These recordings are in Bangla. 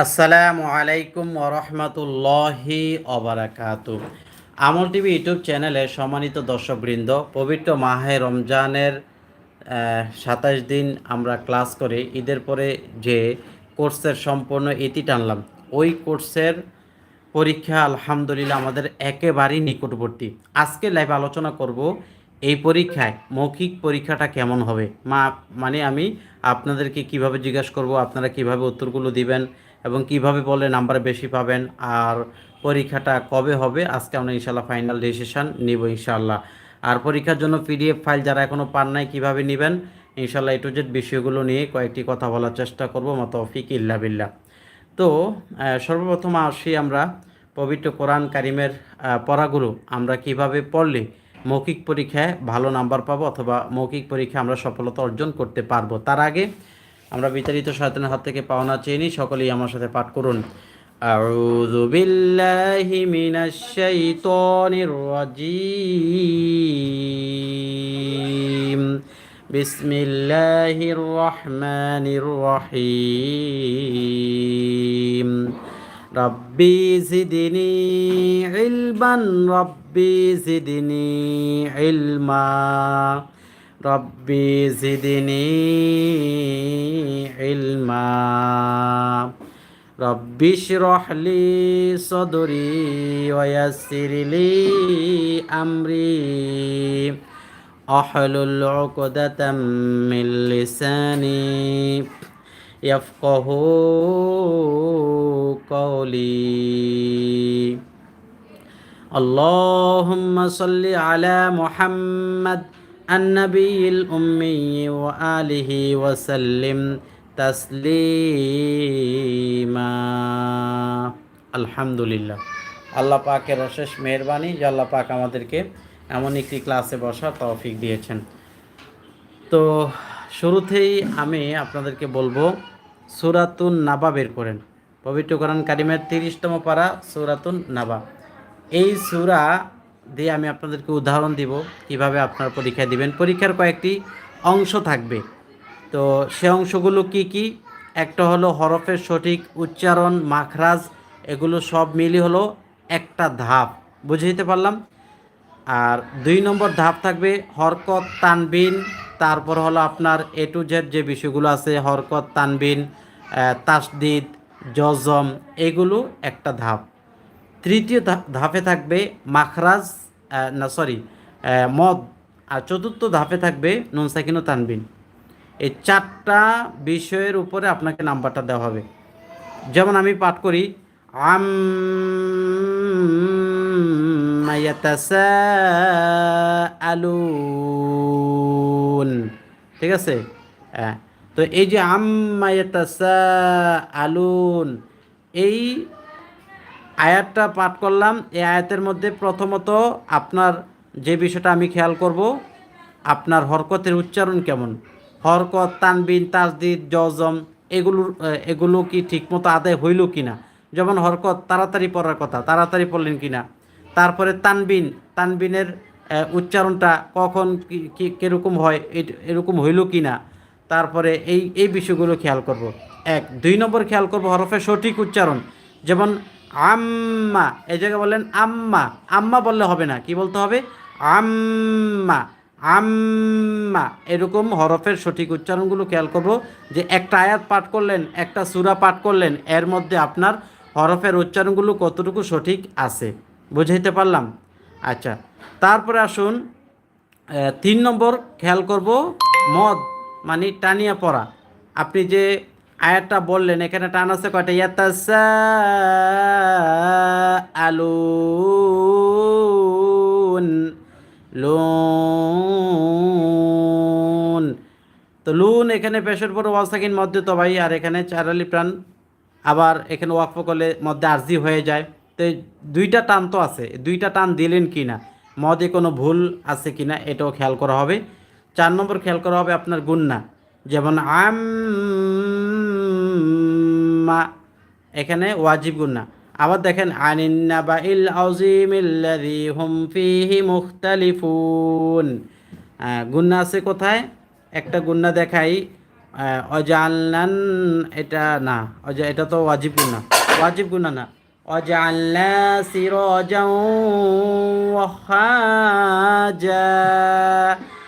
আসসালামু আলাইকুম ওরহমতুল্লাহি অবরাকাত আমল টিভি ইউটিউব চ্যানেলে সম্মানিত দর্শকবৃন্দ, পবিত্র মাহে রমজানের সাতাশ দিন আমরা ক্লাস করে। ঈদের পরে যে কোর্সের সম্পূর্ণ ইতি টানলাম, ওই কোর্সের পরীক্ষা আলহামদুলিল্লাহ আমাদের একেবারেই নিকটবর্তী। আজকে লাইভ আলোচনা করব এই পরীক্ষায় মৌখিক পরীক্ষাটা কেমন হবে? মা মানে আমি আপনাদেরকে কীভাবে জিজ্ঞাসা করব, আপনারা কীভাবে উত্তরগুলো দিবেন? এবং কীভাবে বলে নাম্বার বেশি পাবেন আর পরীক্ষাটা কবে হবে, আজকে আমরা ইনশাল্লাহ ফাইনাল ডিসিশান নিব ইনশাল্লাহ আর পরীক্ষার জন্য পিডিএফ ফাইল যারা এখনও পান নাই, কীভাবে নেবেন? ইনশাল্লাহ টু জেড বিষয়গুলো নিয়ে কয়েকটি কথা বলার চেষ্টা করব মতফিক ইল্লা বিল্লাহ। তো সর্বপ্রথম আসি আমরা পবিত্র কোরআন কারিমের পড়াগুলো। আমরা কীভাবে পড়লে মৌখিক পরীক্ষায় ভালো নাম্বার পাবো অথবা মৌখিক পরীক্ষায় আমরা সফলতা অর্জন করতে পারব? তার আগে আমরা বিতাড়িত শয়তানের হাত থেকে পাওনা চেয়ে নিই সকলেই আমার সাথে পাঠ করুন أعوذ بالله من الشيطان الرجيم بسم الله الرحمن الرحيم ربي زدني علما ربي زدني علما ربي زدني علما. رب اشرح لي صدري ويسر لي أمري. أحلل عقدة من لساني. يفقه قولي. اللهم صل على محمد النبي الأمي وآله وسلم تسليما আলহামদুলিল্লাহ আল্লাহ পাকের অশেষ মেহরবানি যে আল্লাহ পাক আমাদেরকে এমন একটি ক্লাসে বসার তৌফিক দিয়েছেন তো শুরুতেই আমি আপনাদেরকে বলবো সুরাতুন নাবা বের করেন পবিত্র কোরআন কারিমের তিরিশতম পারা সুরাতুন নাবা এই সুরা দিয়ে আমি আপনাদেরকে উদাহরণ দিব কীভাবে আপনার পরীক্ষা দিবেন। পরীক্ষার কয়েকটি অংশ থাকবে। তো সে অংশগুলো কি কি? একটা হলো হরফের সঠিক উচ্চারণ, মাখরাজ, এগুলো সব মিলি হলো একটা ধাপ। বুঝাইতে পারলাম? আর দুই নম্বর ধাপ থাকবে হরকত তানবিন, তারপর হলো আপনার এ টু জেড যে বিষয়গুলো আছে, হরকত তানবিন তাসদিদ, জজম, এগুলো একটা ধাপ। তৃতীয় ধাপে থাকবে মাখরাজ না সরি মদ। আর চতুর্থ ধাপে থাকবে নুন সাকিন ও তানবিন। এই চারটা বিষয়ের উপরে আপনাকে নাম্বারটা দেওয়া হবে। যেমন আমি পাঠ করি, আম আলুন ঠিক আছে? হ্যাঁ। তো এই যে আম্মায়াতাসা আলুন এই আয়াতটা পাঠ করলাম। এই আয়াতের মধ্যে প্রথমত আপনার যে বিষয়টা আমি খেয়াল করব, আপনার হরকতের উচ্চারণ কেমন? হরকত, তানবিন, তাজদিদ, জজম, এগুলোর, এগুলো কি ঠিকমতো আদায় হইল কি না যেমন হরকত, তাড়াতাড়ি পড়ার কথা, তাড়াতাড়ি পড়লেন কি না তারপরে তানবিন, তানবিনের উচ্চারণটা কখন কি- কীরকম হয় এরকম হইল কি না তারপরে এই এই বিষয়গুলো খেয়াল করব। এক, দুই নম্বর খেয়াল করব হরফের সঠিক উচ্চারণ। যেমন আম্মা, এই জায়গায় বললেন আম্মা আম্মা বললে হবে না, কি বলতে হবে? আম্মা আম্মা, এরকম হরফের সঠিক উচ্চারণগুলো খেয়াল করব যে একটা আয়াত পাঠ করলেন, একটা সূরা পাঠ করলেন, এর মধ্যে আপনার হরফের উচ্চারণগুলো কতটুকু সঠিক আছে? বুঝাইতে পারলাম? আচ্ছা তারপরে আসুন তিন নম্বর খেয়াল করব, মদ মানে টানিয়া পড়া। আপনি যে আয়াতটা বললেন, এখানে টান আছে কয়টা? ইয়াতাসা আলুন লুন। তো লুন এখানে পেশের পর ওয়াজ থাকিন মধ্যে তো ভাই, আর এখানে চারালি প্রাণ। আবার এখানে ওয়াকফ করলে মধ্যে আর্জি হয়ে যায়। তো দুইটা টান তো আছে। দুইটা টান দিলেন কি না মদে কোনো ভুল আছে কি না এটাও খেয়াল করা হবে। চার নম্বর খেয়াল করা হবে আপনার গুন্না। যেমন আম্মা এখানে ওয়াজিব গুন্না আবার দেখেন আনিন্নাবা ইল আউজিমিল্লাযী হুম ফীহি মুখতালিফুন। গুন্না আছে কোথায়? একটা গুন্না দেখাই অজালনান এটা না, অজা, এটা তো ওয়াজিব গুণা ওয়াজিব গুণা না অজালনা সিরাজাও অজালনা সিরাজাও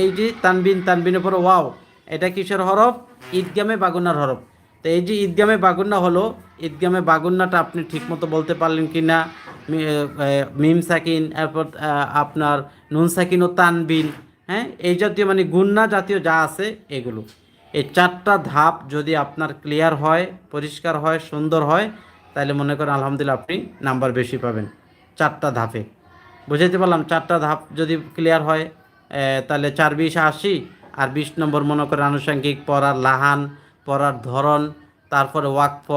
এই যে তানবিন, তানবিনের পর ওয়াও, এটা কিসের হরফ? ঈদগামে বাগুনার হরফ। তো এই যে ঈদগামে বাগুন্না হলো, ঈদগামে বাগুন্নাটা আপনি ঠিকমতো বলতে পারলেন কি না মিম সাকিন, এরপর আপনার নুন সাকিন ও তানবিন হ্যাঁ? এই জাতীয় মানে গুন্না জাতীয় যা আছে, এগুলো। এই চারটা ধাপ যদি আপনার ক্লিয়ার হয়, পরিষ্কার হয়, সুন্দর হয়, তাহলে মনে করেন আলহামদুলিল্লাহ আপনি নাম্বার বেশি পাবেন চারটা ধাপে। বুঝাইতে পারলাম, চারটা ধাপ যদি ক্লিয়ার হয় তাহলে চার বিশ আশি, আর বিশ নম্বর মনে করেন আনুষঙ্গিক পড়ার লাহান, পড়ার ধরন, তারপরে ওয়াকফ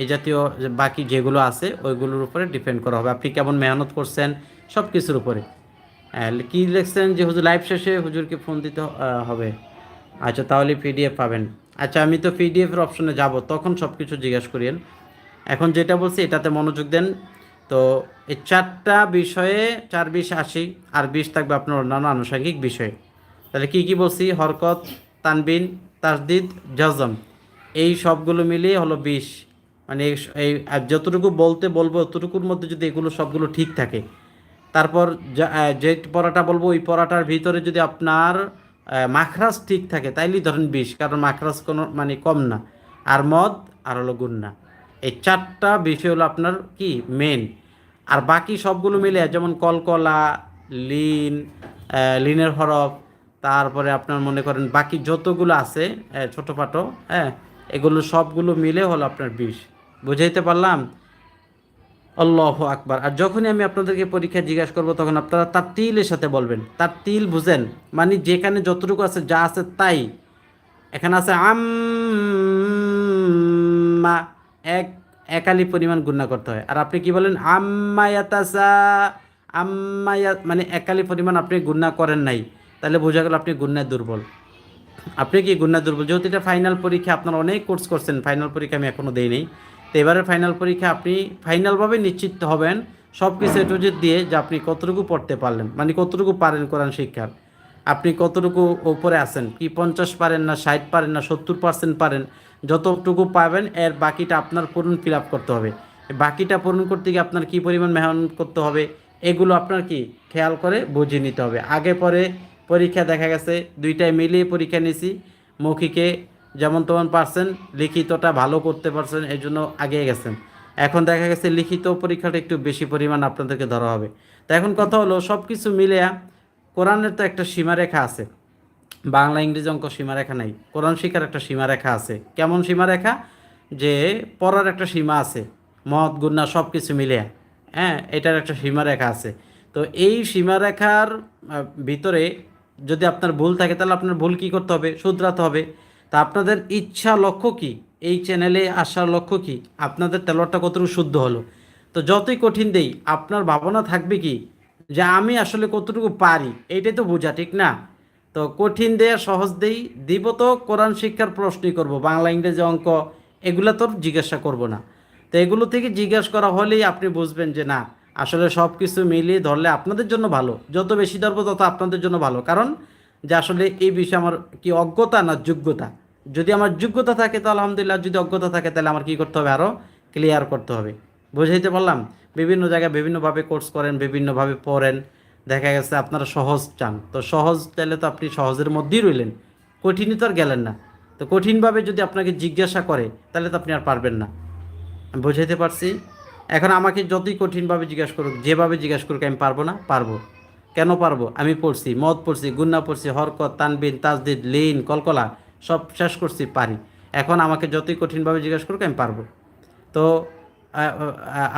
এই জাতীয় বাকি যেগুলো আছে, ওইগুলোর উপরে ডিপেন্ড করা হবে। আপনি কেমন মেহনত করছেন সব কিছুর উপরে কি লিখছেন যে হুজুর লাইভ শেষে হুজুরকে ফোন দিতে হবে। আচ্ছা তাহলে পিডিএফ পাবেন। আচ্ছা আমি তো পিডিএফের অপশনে যাব, তখন সব কিছু জিজ্ঞাসা করিয়েন। এখন যেটা বলছি, এটাতে মনোযোগ দেন। তো এই চারটা বিষয়ে চার বিশ আশি আর বিশ থাকবে আপনার অন্যান্য আনুষঙ্গিক বিষয়ে। তাহলে কি কি বলছি? হরকত তানবিন তাসদিদ জজম। এই সবগুলো মিলিয়ে হলো বিশ। মানে এই- যতটুকু বলতে বলব ততটুকুর মধ্যে যদি এগুলো সবগুলো ঠিক থাকে। তারপর যা- পড়াটা বলব ওই পড়াটার ভিতরে যদি আপনার আহ, মাখরাজ ঠিক থাকে তাইলেই ধরেন বিষ কারণ মাখরাজ কোনো মানে কম না। আর মদ আর হলো গুন্না। এই চারটা বিষয় হলো আপনার কি? মেন আর বাকি সবগুলো মিলে, যেমন কলকলা, লিন লিনের হরফ, তারপরে আপনার মনে করেন বাকি যতগুলো আছে ছোটোখাটো হ্যাঁ এগুলো সবগুলো মিলে হলো আপনার বিষ বুঝাইতে পারলাম? আল্লাহ আকবার। আর যখনই আমি আপনাদেরকে পরীক্ষা জিজ্ঞাসা করব, তখন আপনারা তার তিলের সাথে বলবেন। তার তিল বুঝেন মানে যেখানে যতটুকু আছে, যা আছে তাই। এখানে আছে আম্মা, এক একালি পরিমাণ গুণা করতে হয়। আর আপনি কি বলেন? আম্মায়াতাসা আম্মায়া মানে একালি পরিমাণ আপনি গুণা করেন নাই, তাহলে বোঝা গেল আপনি গুণায় দুর্বল। আপনি কি গুণা দুর্বল? যেহেতু এটা ফাইনাল পরীক্ষা, আপনারা অনেক কোর্স করছেন ফাইনাল পরীক্ষা আমি এখনও দেই নেই। তো এবারের ফাইনাল পরীক্ষা আপনি ফাইনালভাবে নিশ্চিত হবেন সব কিছু দিয়ে যে আপনি কতটুকু পড়তে পারলেন মানে কতটুকু পারেন কোরআন শিক্ষার। আপনি কতটুকু ওপরে আছেন? কি পঞ্চাশ পারেন না ষাট পারেন না সত্তর পার্সেন্ট পারেন? যতটুকু পাবেন, এর বাকিটা আপনার পূরণ ফিল করতে হবে। বাকিটা পূরণ করতে গিয়ে আপনার কি পরিমাণ মেহনত করতে হবে, এগুলো আপনার কি খেয়াল করে বুঝিয়ে নিতে হবে। আগে পরে পরীক্ষা দেখা গেছে, দুইটাই মিলিয়ে পরীক্ষা নিয়েছি। মৌখিকে যেমন তেমন পারছেন, লিখিতটা ভালো করতে পারছেন, এই জন্য আগে গেছেন। এখন দেখা গেছে, লিখিত পরীক্ষাটা একটু বেশি পরিমাণ আপনাদেরকে ধরা হবে। তো এখন কথা হলো সব কিছু মিলে কোরআনের তো একটা সীমারেখা আছে। বাংলা, ইংরেজি অঙ্ক সীমারেখা নাই। কোরআন শিক্ষার একটা সীমারেখা আছে। কেমন সীমারেখা? যে পড়ার একটা সীমা আছে। মদ, গুন্না সব কিছু মিলে হ্যাঁ এটার একটা সীমারেখা আছে। তো এই সীমারেখার ভিতরে যদি আপনার ভুল থাকে, তাহলে আপনার ভুল কী করতে হবে? শুধরাতে হবে। তা আপনাদের ইচ্ছা লক্ষ্য কি? এই চ্যানেলে আসার লক্ষ্য কি? আপনাদের তেলরটা কতটুকু শুদ্ধ হলো? তো যতই কঠিন দেই, আপনার ভাবনা থাকবে কি? যে আমি আসলে কতটুকু পারি, এইটাই তো বোঝা, ঠিক না? তো কঠিন দেয়া সহজ দেই, দিব তো, কোরআন শিক্ষার প্রশ্নই করব, বাংলা, ইংরেজি অঙ্ক, এগুলো তো জিজ্ঞাসা করব না। তো এগুলো থেকে জিজ্ঞাসা করা হলেই আপনি বুঝবেন যে না, আসলে সব কিছু মিলিয়ে ধরলে আপনাদের জন্য ভালো, যত বেশি ধরবো তত আপনাদের জন্য ভালো। কারণ যে আসলে এই বিষয়ে আমার কি অজ্ঞতা না যোগ্যতা? যদি আমার যোগ্যতা থাকে তো আলহামদুলিল্লাহ, যদি অজ্ঞতা থাকে তাহলে আমার কি করতে হবে আরও ক্লিয়ার করতে হবে। বুঝাইতে পারলাম? বিভিন্ন জায়গায় বিভিন্নভাবে কোর্স করেন, বিভিন্নভাবে পড়েন। দেখা গেছে আপনারা সহজ চান। তো সহজ চাইলে তো আপনি সহজের মধ্যেই রইলেন। কঠিনই তো আর গেলেন না। তো কঠিনভাবে যদি আপনাকে জিজ্ঞাসা করে, তাহলে তো আপনি আর পারবেন না। বুঝাইতে পারছি? এখন আমাকে যতই কঠিনভাবে জিজ্ঞাসা করুক, যেভাবে জিজ্ঞাসা করুক, আমি পারব না? পারব। কেন পারব? আমি পড়ছি, মদ পড়ছি, গুন্না পড়ছি, হরকত, তানবিন, তাজদিদ, লিন, কলকলা, সব শেষ করছি, পারি। এখন আমাকে যতই কঠিনভাবে জিজ্ঞাসা করুক, আমি পারব। তো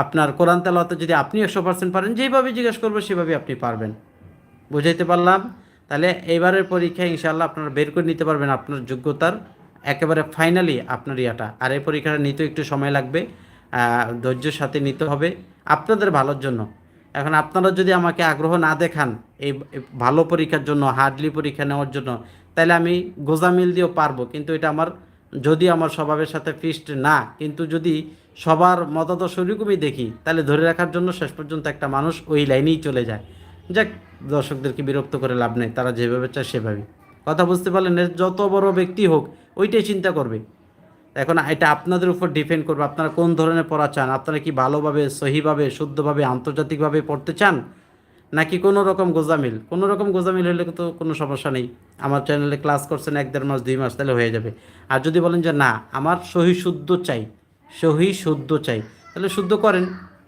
আপনার কোরআন তেলাওয়াতে যদি আপনি একশো পার্সেন্ট পারেন যেভাবে জিজ্ঞেস করব সেভাবে আপনি পারবেন। বুঝাইতে পারলাম? তাহলে এবারের পরীক্ষায় ইনশাল্লাহ আপনারা বের করে নিতে পারবেন আপনার যোগ্যতার একেবারে ফাইনালি আপনার ইয়াটা। আর এই পরীক্ষাটা নিতে একটু সময় লাগবে ধৈর্যের সাথে নিতে হবে আপনাদের ভালোর জন্য। এখন আপনারা যদি আমাকে আগ্রহ না দেখান এই এই ভালো পরীক্ষার জন্য হার্ডলি পরীক্ষা নেওয়ার জন্য, তাহলে আমি গোজামিল দিয়েও পারব। কিন্তু এটা আমার, যদি আমার স্বভাবের সাথে ফিস্ট না, কিন্তু যদি সবার মতাদর্শ ওরকমই দেখি, তাহলে ধরে রাখার জন্য শেষ পর্যন্ত একটা মানুষ ওই লাইনেই চলে যায়। যাক, দর্শকদেরকে বিরক্ত করে লাভ নেই, তারা যেভাবে চায় সেভাবে কথা বুঝতে পারলেন যত বড় ব্যক্তি হোক, ওইটাই চিন্তা করবে। এখন এটা আপনাদের উপর ডিপেন্ড করবে, আপনারা কোন ধরনের পড়া চান? আপনারা কি ভালোভাবে, সহিভাবে, শুদ্ধভাবে, আন্তর্জাতিকভাবে পড়তে চান? নাকি কোনো রকম গোজামিল? কোনো রকম গোজামিল হলে তো কোনো সমস্যা নেই। আমার চ্যানেলে ক্লাস করছেন এক দেড় মাস, দুই মাস, তাহলে হয়ে যাবে। আর যদি বলেন যে না, আমার সহি শুদ্ধ চাই সহি শুদ্ধ চাই। তাহলে শুদ্ধ করেন।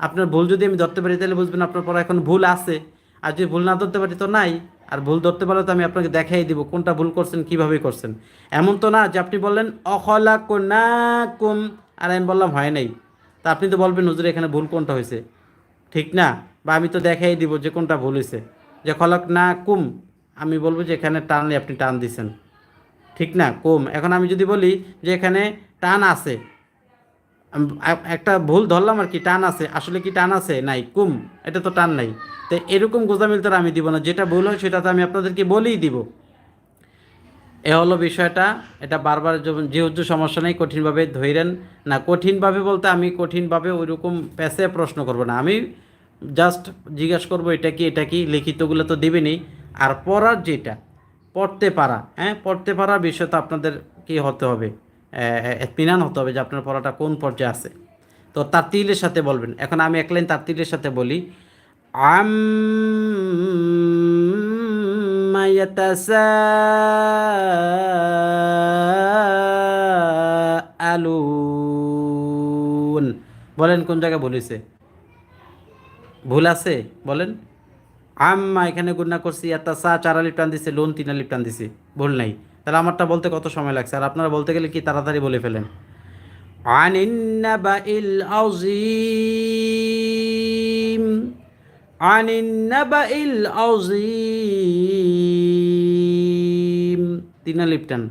আপনার ভুল যদি আমি ধরতে পারি, তাহলে বুঝবেন আপনার পড়া এখন ভুল আছে। আর যদি ভুল না ধরতে পারি তো নাই। আর ভুল ধরতে পারলে তো আমি আপনাকে দেখাই দিব কোনটা ভুল করছেন, কীভাবে করছেন। এমন তো না যে আপনি বললেন অখলা কুম আর আমি বললাম, হয় নাই। তা আপনি তো বলবেন, হুজুর, এখানে ভুল কোনটা হয়েছে? ঠিক না? বা আমি তো দেখাই দিব যে কোনটা ভুল হয়েছে। যে খলক না কুম আমি বলব যে এখানে টানলে আপনি টান দিছেন। ঠিক না? কুম। এখন আমি যদি বলি যে এখানে টান আছে একটা ভুল ধরলাম আর কি, টান আছে। আসলে কি টান আছে? নাই, কুম, এটা তো টান নাই। তো এরকম গোজামিল তো আমি দিব না। যেটা ভুল হয় সেটা তো আমি আপনাদেরকে বলেই দিব। এ হলো বিষয়টা। এটা বারবার যেহেতু সমস্যা নেই, কঠিনভাবে ধৈরেন না, কঠিনভাবে বলতে আমি কঠিনভাবে ওইরকম প্যাসে প্রশ্ন করব না। আমি জাস্ট জিজ্ঞেস করব, এটা কি এটা কি? লিখিতগুলো তো দেবেনি আর পড়ার যেটা, পড়তে পারা হ্যাঁ? পড়তে পারার বিষয় তো আপনাদের কি হতে হবে? এতমিনান হতে হবে যে আপনার পড়াটা কোন পর্যায়ে আছে। তো তার তিলের সাথে বলবেন। এখন আমি এক লাইন তার তিলের সাথে বলি। আম্মা ইয়াতাসাআলুন। বলেন কোন জায়গায় বলেছে ভুল আছে? বলেন। আম্মা এখানে গুন্না করছি একটা চা চার আলিপ টান দিছে, লোন তিন আলিপ টান দিছি। ভুল নাই। তাহলে আমারটা বলতে কত সময় লাগছে? আর আপনারা বলতে গেলে কি তাড়াতাড়ি বলে ফেলেন? আনিন্নাবাইল আউজিম আনিন্নাবাইল আউজিম তিনা লিপটান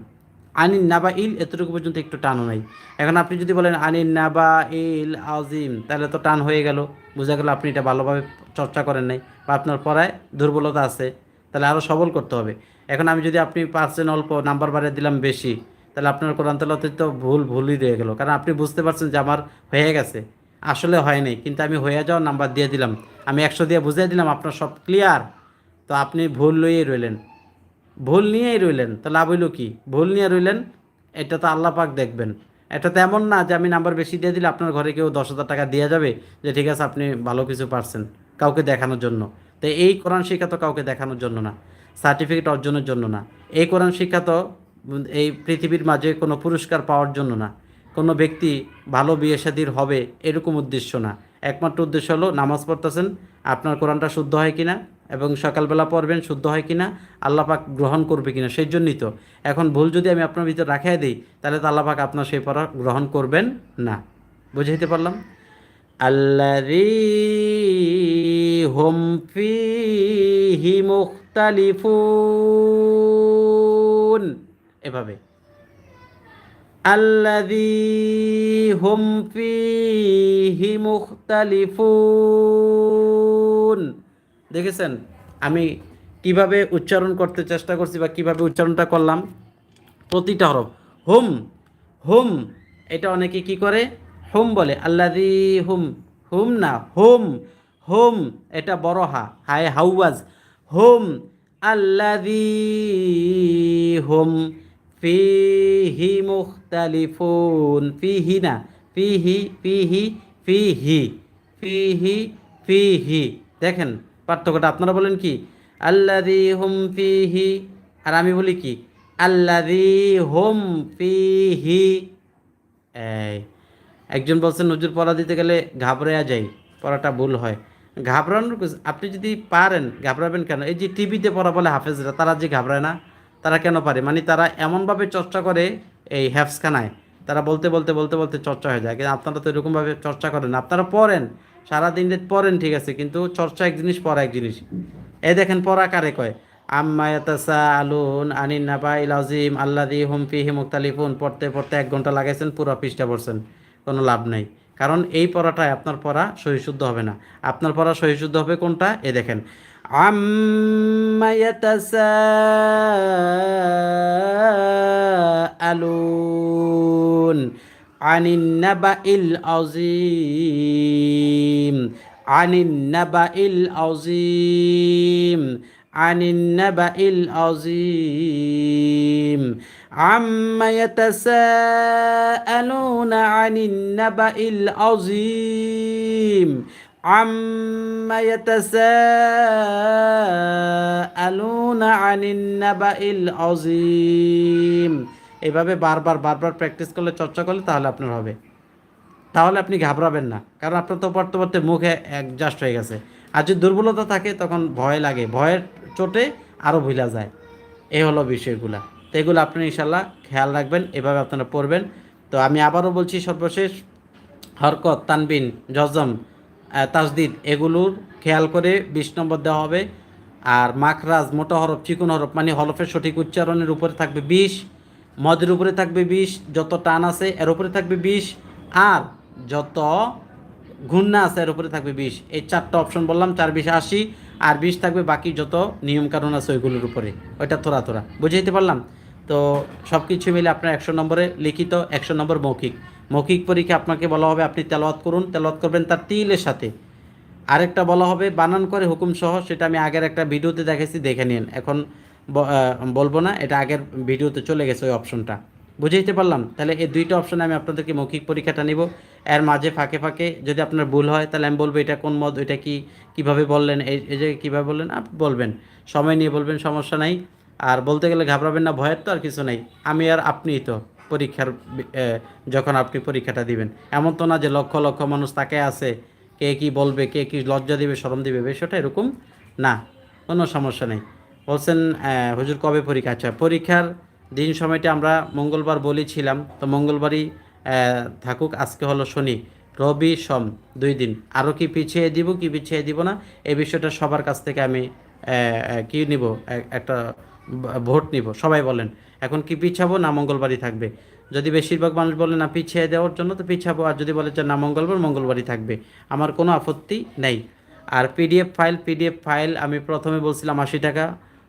আনিন নাবা ইল এতটুকু পর্যন্ত একটু টানও নাই। এখন আপনি যদি বলেন আনিন নাবা ইল আজিম তাহলে তো টান হয়ে গেল। বোঝা গেল আপনি এটা ভালোভাবে চর্চা করেন নাই বা আপনার পড়ায় দুর্বলতা আছে। তাহলে আরও সবল করতে হবে। এখন আমি যদি আপনি পার্সেন্ট অল্প নাম্বার বাড়িয়ে দিলাম বেশি, তাহলে আপনার কোরআন তেলাতে তো ভুল, ভুলই রয়ে গেল। কারণ আপনি বুঝতে পারছেন যে আমার হয়ে গেছে। আসলে হয় নাই, কিন্তু আমি হয়ে যাওয়ার নাম্বার দিয়ে দিলাম। আমি একশো দিয়ে বুঝিয়ে দিলাম, আপনার সব ক্লিয়ার তো আপনি ভুল লইয়েই রইলেন। ভুল নিয়েই রইলেন, তো লাভ হইল কি? ভুল নিয়ে রইলেন, এটা তো আল্লাহ পাক দেখবেন। এটা তো এমন না যে আমি নাম্বার বেশি দিয়ে দিলে আপনার ঘরে কেউ দশ হাজার টাকা দেওয়া যাবে, যে ঠিক আছে আপনি ভালো কিছু পারছেন কাউকে দেখানোর জন্য। তো এই কোরআন শিক্ষা তো কাউকে দেখানোর জন্য না। সার্টিফিকেট অর্জনের জন্য না। এই কোরআন শিক্ষা তো এই পৃথিবীর মাঝে কোনো পুরস্কার পাওয়ার জন্য না। কোনো ব্যক্তি ভালো বিয়ে শাদির হবে এরকম উদ্দেশ্য না। একমাত্র উদ্দেশ্য হলো নামাজ পড়তেছেন, আপনার কোরআনটা শুদ্ধ হয় কিনা এবং সকালবেলা পড়বেন, শুদ্ধ হয় কিনা, আল্লাহ পাক গ্রহণ করবে কিনা সেই জন্যই তো। এখন ভুল যদি আমি আপনার ভিতরে রাখাই দিই, তাহলে তো আল্লাহ পাক আপনার সেই পড়া গ্রহণ করবেন না। বুঝাইতে পারলাম? আল্লাহি হুম ফিহি মুখতালিফুন। এভাবে। আল্লাযী হুম ফীহি মুখতালিফুন। দেখেছেন? আমি কীভাবে উচ্চারণ করতে চেষ্টা করছি বা কীভাবে উচ্চারণটা করলাম? প্রতিটা হরফ। হুম হুম, এটা অনেকে কি করে? হুম বলে, আল্লাদি হুম হুম না, হুম হুম, এটা বড় হা, হায় হাউয়াজ হুম, আল্লাদি হুম, ফিহি মুখতালিফুন, ফিহি না, ফিহি ফিহি ফিহি ফিহি ফিহি, দেখেন পার্থক্যটা আপনারা বলেন কি? আল্লাদি হুম, ফিহি, আর আমি বলি কি? আল্লাদি হুম, ফিহি, এই একজন বলছেন নজর পড়া দিতে গেলে ঘাবড়াইয়া যাই, পড়াটা ভুল হয়। ঘাবড়ানোর আপনি যদি পারেন, ঘাবড়াবেন কেন? এই যে টিভিতে পড়া বলে হাফেজরা, তারা যে ঘাবড়ায় না, তারা কেন পারে? মানে তারা এমনভাবে চর্চা করে এই হ্যাফসখানায় তারা বলতে বলতে বলতে বলতে চর্চা হয়ে যায়। কিন্তু আপনারা তো এরকমভাবে চর্চা করেন। আপনারা পড়েন, সারাদিন পড়েন, ঠিক আছে, কিন্তু চর্চা এক জিনিস, পড়া এক জিনিস। এই দেখেন, পড়া কারে কয়? আম্মায়াতাসা আলুন আনিন নাবাইল আল্লাদি হুম ফিহি মুক্তালিফুন পড়তে পড়তে এক ঘণ্টা লাগাইছেন, পুরো পৃষ্ঠা পড়ছেন। কোনো লাভ নেই। কারণ এই পড়াটায় আপনার পড়া সহিশুদ্ধ হবে না। আপনার পড়া সহিশুদ্ধ হবে কোনটা? এ দেখেন। আলুন ইল অজিম ইল ইল অজিম عما يتساءلون عن النبأ العظيم عما يتساءلون عن النبأ العظيم এভাবে বারবার বারবার প্র্যাকটিস করলে চর্চা করলে তাহলে আপনার হবে তাহলে আপনি ঘাবড়াবেন না কারণ আপনার তো পড়তে পড়তে মুখে অ্যাডজাস্ট হয়ে গেছে আর যদি দুর্বলতা থাকে তখন ভয় লাগে ভয়ের চোটে আরও ভুলা যায় এই হলো বিষয়গুলা তো এগুলো আপনি ইনশাল্লাহ খেয়াল রাখবেন এভাবে আপনারা পড়বেন। তো আমি আবারও বলছি সর্বশেষ হরকত তানবিন জজম আহ, তাসদিদ এগুলোর খেয়াল করে বিশ নম্বর দেওয়া হবে। আর মাখরাজ মোটা হরফ চিকন হরফ মানে হরফের সঠিক উচ্চারণের উপরে থাকবে বিশ মদের উপরে থাকবে বিশ যত টান আছে এর উপরে থাকবে বিশ আর যত ঘূর্ণা আছে এর উপরে থাকবে বিশ। এই চারটা অপশন বললাম চার বিশ আশি আর বিশ থাকবে বাকি যত নিয়মকানুন আছে ওইগুলোর উপরে। ওইটা থোড়া থোড়া। বুঝাইতে পারলাম? তো সব কিছু মিলে আপনার একশো নম্বরে লিখিত, একশো নম্বর মৌখিক। মৌখিক পরীক্ষা আপনাকে বলা হবে, আপনি তেলাওয়াত করুন। তেলাওয়াত করবেন তার তিলের সাথে। আরেকটা বলা হবে, বানান করে হুকুম সহ, সেটা আমি আগের একটা ভিডিওতে দেখেছি দেখে নিন। এখন বলব না, এটা আগের ভিডিওতে চলে গেছে ওই অপশনটা। বুঝাইতে পারলাম? তাহলে এই দুইটা অপশনে আমি আপনাদেরকে মৌখিক পরীক্ষাটা নিব। এর মাঝে ফাঁকে ফাঁকে যদি আপনার ভুল হয়, তাহলে আমি বলব, এটা কোন মত, এটা কি, কীভাবে বললেন, এই যে কীভাবে বললেন আপনি বলবেন। সময় নিয়ে বলবেন, সমস্যা নাই। আর বলতে গেলে ঘাবড়াবেন না, ভয়ের তো আর কিছু নেই। আমি আর আপনিই তো পরীক্ষার যখন আপনি পরীক্ষাটা দিবেন। এমন তো না যে লক্ষ লক্ষ মানুষ তাকে আছে, কে কি বলবে, কে কি লজ্জা দিবে, শরম দিবে, বিষয়টা এরকম না, কোনো সমস্যা নেই। বলছেন হুজুর কবে পরীক্ষা? আচ্ছা পরীক্ষার দিন সময়টা আমরা মঙ্গলবার বলেছিলাম। তো মঙ্গলবারই থাকুক, আজকে হলো শনি, রবি সোম, দুই দিন। আরও কি পিছিয়ে দিব, কি পিছিয়ে দিব না এই বিষয়টা সবার কাছ থেকে আমি কি নিব? একটা ভোট নিব সবাই বলেন। এখন কি পিছাবো না মঙ্গলবারই থাকবে? যদি বেশিরভাগ মানুষ বলে, না, পিছিয়ে দেওয়ার জন্য তো পিছাবো। আর যদি বলে যে, না, মঙ্গলবার, মঙ্গলবারই থাকবে। আমার কোনো আপত্তি নেই। আর পিডিএফ ফাইল পিডিএফ ফাইল আমি প্রথমে বলছিলাম আশি টাকা,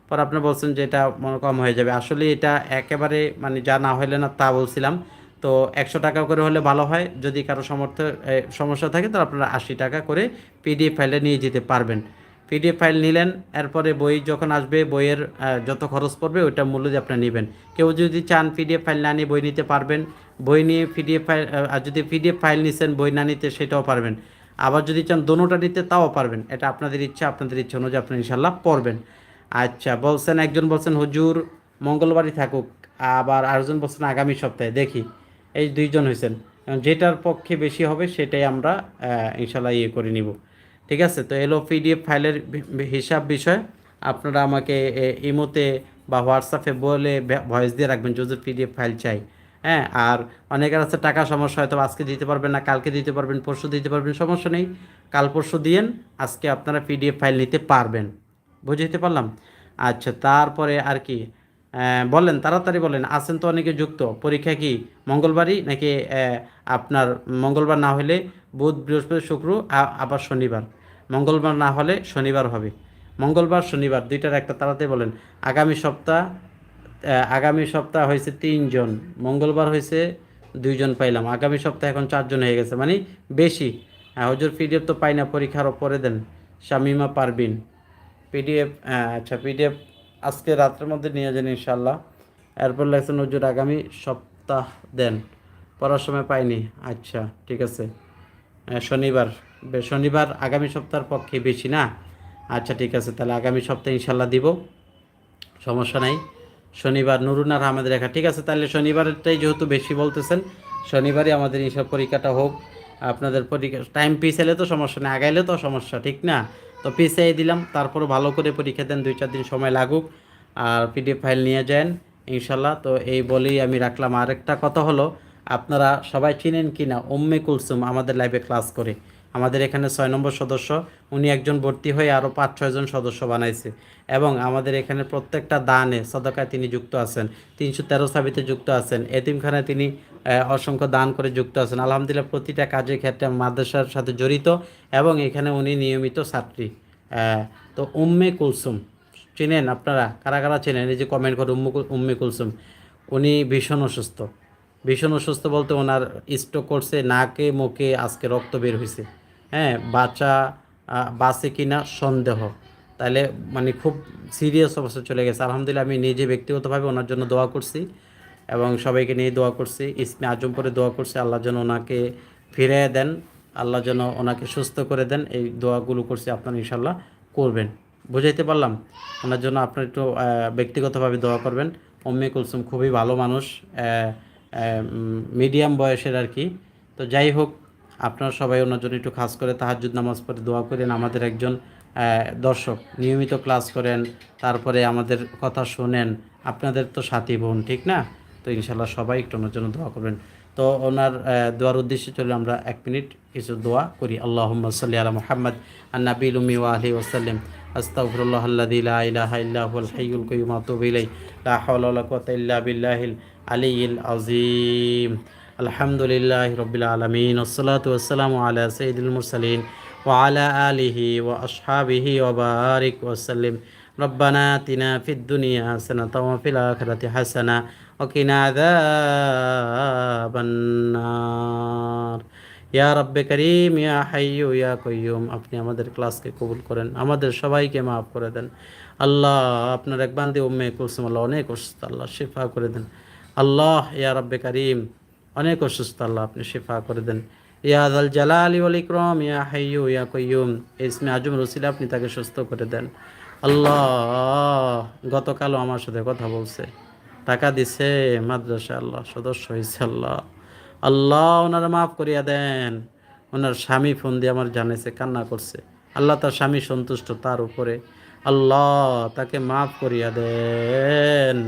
পর আপনি বলছেন যে, এটা মনে কম হয়ে যাবে। আসলে এটা একেবারে মানে যা না হইলে না তা বলছিলাম। তো একশো টাকা করে হলে ভালো হয়। যদি কারও সমর্থ সমস্যা থাকে তো আপনারা আশি টাকা করে পিডিএফ ফাইলে নিয়ে যেতে পারবেন। পিডিএফ ফাইল নিলেন, এরপরে বই যখন আসবে, বইয়ের যত খরচ পড়বে, ওইটা মূল্য আপনি নেবেন। কেউ যদি চান পিডিএফ ফাইল না নিয়ে বই নিতে পারবেন, বই নিয়ে পিডিএফ ফাইল আর যদি পিডিএফ ফাইল নিছেন, বই না নিতে, সেটাও পারবেন। আবার যদি চান দোনোটা নিতে, তাও পারবেন। এটা আপনাদের ইচ্ছা আপনাদের ইচ্ছা অনুযায়ী আপনি ইনশাল্লাহ পড়বেন। আচ্ছা বলছেন, একজন বলছেন, হুজুর, মঙ্গলবারই থাকুক। আবার আরেকজন বলছেন, আগামী সপ্তাহে। দেখি, এই দুইজন হয়েছেন যেটার পক্ষে বেশি হবে, সেটাই আমরা ইনশাল্লাহ ইয়ে করে নিব। ঠিক আছে? তো এলো পিডিএফ ফাইলের হিসাব বিষয়। আপনারা আমাকে ইমোতে বা হোয়াটসঅ্যাপে বলে ভয়েস দিয়ে রাখবেন যদি পিডিএফ ফাইল চাই। হ্যাঁ? আর অনেকের আছে টাকা সমস্যা, হয়তো আজকে দিতে পারবেন না, কালকে দিতে পারবেন, পরশু দিতে পারবেন, সমস্যা নেই। কাল পরশু দিয়েন, আজকে আপনারা পিডিএফ ফাইল নিতে পারবেন। বুঝতে পারলাম? আচ্ছা তারপরে আর কি? বলেন, তাড়াতাড়ি বলেন, আছেন তো অনেকে যুক্ত। পরীক্ষা কি, মঙ্গলবারই? নাকি আপনার মঙ্গলবার না হলে বুধ, বৃহস্পতি, শুক্র আবার শনিবার? মঙ্গলবার না হলে শনিবার হবে। মঙ্গলবার, শনিবার দুইটার একটা তাড়াতাড়ি বলেন, আগামী সপ্তাহ আগামী সপ্তাহ হয়েছে তিনজন মঙ্গলবার হয়েছে দুইজন পাইলাম, আগামী সপ্তাহে এখন চারজন হয়ে গেছে মানে বেশি। হুজুর, পিডিএফ তো পাই না, পরীক্ষার পরে দেন, শামিমা পারবিন। পিডিএফ আচ্ছা পিডিএফ আজকে রাত্রের মধ্যে নিয়ে যান ইনশাল্লাহ এরপর লেখছেন, হুজুর, আগামী সপ্তাহ দেন। পড়ার সময় পাইনি। আচ্ছা ঠিক আছে। শনিবার। শনিবার আগামী সপ্তাহের পক্ষে বেশি না? আচ্ছা ঠিক আছে, তাহলে আগামী সপ্তাহে ইনশাল্লাহ দিব। সমস্যা নাই। শনিবার নুরুনার আমাদের রেখা ঠিক আছে, তাহলে শনিবারটাই যেহেতু বেশি বলতেছেন, শনিবারই আমাদের এইসব পরীক্ষাটা হোক। আপনাদের পরীক্ষা টাইম পিছাইলে তো সমস্যা নেই, আগাইলে তো সমস্যা, ঠিক না? তো পিছিয়ে দিলাম তারপরে ভালো করে পরীক্ষা দেন, দুই চার দিন সময় লাগুক আর পিডিএফ ফাইল নিয়ে যান ইনশাল্লাহ তো এই বলেই আমি রাখলাম। আরেকটা কথা হলো, আপনারা সবাই চিনেন কি না উম্মে কুলসুম আমাদের লাইভে ক্লাস করে। আমাদের এখানে ছয় নম্বর সদস্য, উনি একজন ভর্তি হয়ে আরও পাঁচ ছয়জন সদস্য বানাইছে। এবং আমাদের এখানে প্রত্যেকটা দানে সদকায় তিনি যুক্ত আছেন, তিনশো তেরো সাবিতে যুক্ত আছেন, এতিমখানায় তিনি অসংখ্য দান করে যুক্ত আছেন। আলহামদুলিল্লাহ প্রতিটা কাজের ক্ষেত্রে মাদ্রাসার সাথে জড়িত এবং এখানে উনি নিয়মিত ছাত্রী। তো উম্মে কুলসুম, চিনেন আপনারা? কারা কারা চেনেন? এই যে কমেন্ট করে উম্মে কুলসুম। উনি ভীষণ অসুস্থ। ভীষণ অসুস্থ বলতে ওনার স্ট্রোক করছে, নাকে, মুখে আজকে রক্ত বের হয়েছে হ্যাঁ বাচ্চা বাঁচে কিনা সন্দেহ। তাহলে মানে খুব সিরিয়াস অবস্থা চলে গেছে। আলহামদুলিল্লাহ আমি নিজে ব্যক্তিগতভাবে ওনার জন্য দোয়া করছি এবং সবাইকে নিয়ে দোয়া করছি। ইসমে আজম করে দোয়া করছি, আল্লাহ যেন ওনাকে ফিরে দেন, আল্লাহ যেন ওনাকে সুস্থ করে দেন। এই দোয়াগুলো করছি আপনারা ইনশাল্লাহ করবেন। বুঝাইতে পারলাম? ওনার জন্য আপনার একটু ব্যক্তিগতভাবে দোয়া করবেন। অম্মে কুলসুম খুবই ভালো মানুষ। মিডিয়াম বয়সের আর কি। তো যাই হোক, আপনারা সবাই ওনার জন্য একটু খাস করে তাহাজুদ নামাজ পড়ে দোয়া করেন। আমাদের একজন দর্শক নিয়মিত ক্লাস করেন, তারপরে আমাদের কথা শোনেন। আপনাদের তো সাথী বোন, ঠিক না? তো ইনশাল্লাহ সবাই একটু ওনার জন্য দোয়া করবেন। তো ওনার দোয়ার উদ্দেশ্যে চলে আমরা এক মিনিট কিছু দোয়া করি। আল্লাহ সাল্লি আলা মোহাম্মদ আন্নাবিল উমি ওয়াহি ওসাল্লিম আস্তাগফিরুল্লাহ আল্লাযী লা ইলাহা ইল্লা হুয়াল হাইয়ুল কাইয়্যুম আতুবু ইলাইহি। লা হাওলা ওয়ালা কুওয়াতা ইল্লা বিল্লাহিল আলিয়্যিল আযীম আলহামদুলিল্লাহি রাব্বিল আলামিন ওয়াসসালাতু ওয়াসসালামু আলা সাইয়্যিদিল মুরসালিন ওয়া আলা আলিহি ওয়া আসহাবিহি ওয়া বারিক ওয়াসাল্লিম ربنا آتنا في الدنيا حسنة وفي الآخرة حسنة وقنا عذاب النار ইয়া রব্বে করিম ইয়া হাইয়ু ইয়া কয়্যুম আপনি আমাদের ক্লাসকে কবুল করেন আমাদের সবাইকে মাফ করে দেন আল্লাহ আপনার এক বান্দে উম্মে কুলসুম আল্লাহ অনেক অসুস্থ আল্লাহ শিফা করে দেন আল্লাহ, ইয়া রব্বে করিম, অনেক অসুস্থ আল্লাহ আপনি শিফা করে দেন। ইয়া আল জালালি ওয়াল ইকরাম, ইয়া হাইয়ু ইয়া কয়্যুম ইসমে আজম রসিল আপনি তাকে সুস্থ করে দেন। আল্লাহ, গতকালও আমার সাথে কথা বলছে। টাকা দিছে, মাদ্রাসা আল্লাহ, সদস্য হয়েছে আল্লাহ। আল্লাহ, ওনারা মাফ করিয়া দেন। ওনার স্বামী ফোন দিয়ে আমার জানেছে কান্না করছে। আল্লাহ তার স্বামী সন্তুষ্ট তার উপরে। আল্লাহ তাকে মাফ করিয়া দেন।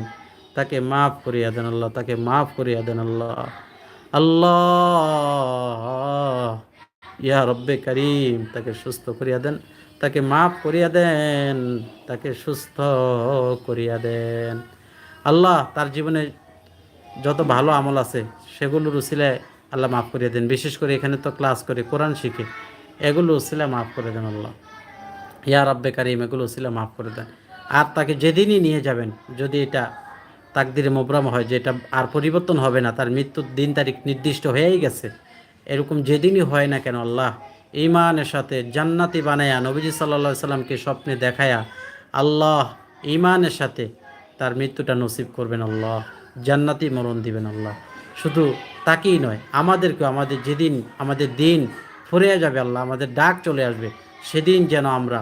তাকে মাফ করিয়া দেন আল্লাহ, তাকে মাফ করিয়া দেন আল্লাহ। আল্লাহ, ইয়া রব্বে করিম, তাকে সুস্থ করিয়া দেন, তাকে মাফ করিয়া দেন, তাকে সুস্থ করিয়া দেন। আল্লাহ, তার জীবনে যত ভালো আমল আছে, সেগুলোর উসিলে আল্লাহ মাফ করিয়া দেন। বিশেষ করে এখানে তো ক্লাস করে কোরআন শিখে এগুলো উসিলে মাফ করে দেন আল্লাহ। ইয়া রাব্বে কারিম এগুলো উসিলে মাফ করে দেন। আর তাকে যেদিনই নিয়ে যাবেন, যদি এটা তাকদিরে মোবরাম হয় যে এটা আর পরিবর্তন হবে না। তার মৃত্যুর দিন তারিখ নির্দিষ্ট হয়েই গেছে। এরকম যেদিনই হয় না কেন আল্লাহ ইমানের সাথে জান্নাতি বানায়া নবীজি সাল্লা সাল্লামকে স্বপ্নে দেখায়া আল্লাহ ইমানের সাথে তার মৃত্যুটা নসিব করবেন আল্লাহ। জান্নাতি মরণ দিবেন আল্লাহ। শুধু তাকেই নয়, আমাদেরকেও, আমাদের যেদিন, আমাদের দিন ফুরিয়ে যাবে আল্লাহ, আমাদের ডাক চলে আসবে, সেদিন যেন আমরা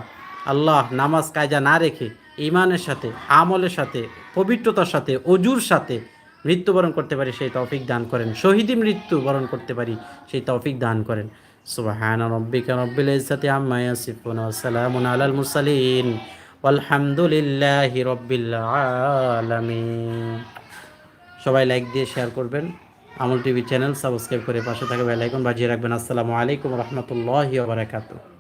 আল্লাহ নামাজ কায়দা না রেখে ইমানের সাথে, আমলের সাথে, পবিত্রতার সাথে, অজুর সাথে মৃত্যুবরণ করতে পারি, সেই তৌফিক দান করেন। শহীদি মৃত্যু বরণ করতে পারি, সেই তৌফিক দান করেন। সুবহান রব্বিকা রব্বিল ইজ্জাতি আম্মা ইয়াসিফুন ওয়া সালামুন আলাল মুরসালিন। ওয়ালহামদুলিল্লাহি রব্বিল আলামিন। সবাই লাইক দিয়ে শেয়ার করবেন। আমল টিভি চ্যানেল সাবস্ক্রাইব করে পাশে থাকা বেল আইকন বাজিয়ে রাখবেন। আসসালামু আলাইকুম রহমতুল্লাহি ওয়া বারাকাতুহু।